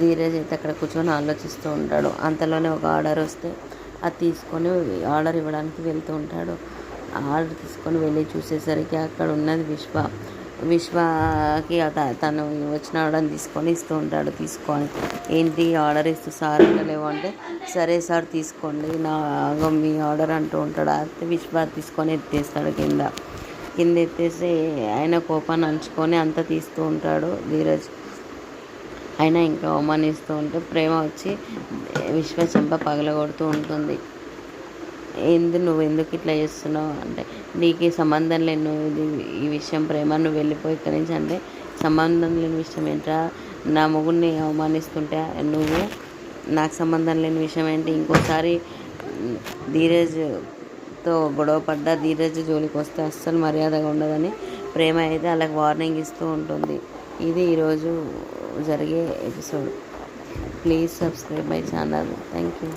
ధీరజ్ అయితే అక్కడ కూర్చొని ఆలోచిస్తూ ఉంటాడు. అంతలోనే ఒక ఆర్డర్ వస్తే అది తీసుకొని ఆర్డర్ ఇవ్వడానికి వెళ్తూ ఉంటాడు. ఆర్డర్ తీసుకొని వెళ్ళి చూసేసరికి అక్కడ ఉన్నది విశ్వ. విశ్వకి తను వచ్చిన ఆర్డర్ తీసుకొని ఇస్తూ ఉంటాడు. తీసుకొని. ఏంటి? ఆర్డర్ ఇస్తూ సార్ అంటలేవు అంటే సరే సార్ తీసుకోండి. నా మీ ఆర్డర్ అంటూ ఉంటాడు. అయితే విశ్వ తీసుకొని ఎత్తేస్తాడు కింద. కింద ఎత్తేసి ఆయన కోపాన్ని అంచుకొని అంతా తీస్తూ ఉంటాడు ధీరజ్. అయినా ఇంకా అవమానిస్తూ ఉంటే ప్రేమ వచ్చి విశ్వచంప పగలగొడుతూ ఉంటుంది. ఎందు నువ్వు ఎందుకు ఇట్లా చేస్తున్నావు? అంటే నీకు ఈ సంబంధం లేని నువ్వు ఇది ఈ విషయం ప్రేమ నువ్వు వెళ్ళిపోయి ఇక్కడి నుంచి అంటే సంబంధం లేని విషయం ఏంట్రా? నా మొగుడిని అవమానిస్తుంటే నువ్వు నాకు సంబంధం లేని విషయం ఏంటి? ఇంకోసారి ధీరజ్తో గొడవ పడ్డా ధీరజ్ జోలికి వస్తే అస్సలు మర్యాదగా ఉండదని ప్రేమ అయితే వాళ్ళకి వార్నింగ్ ఇస్తూ ఉంటుంది. ఇది ఈరోజు జరిగే episode please subscribe my channel thank you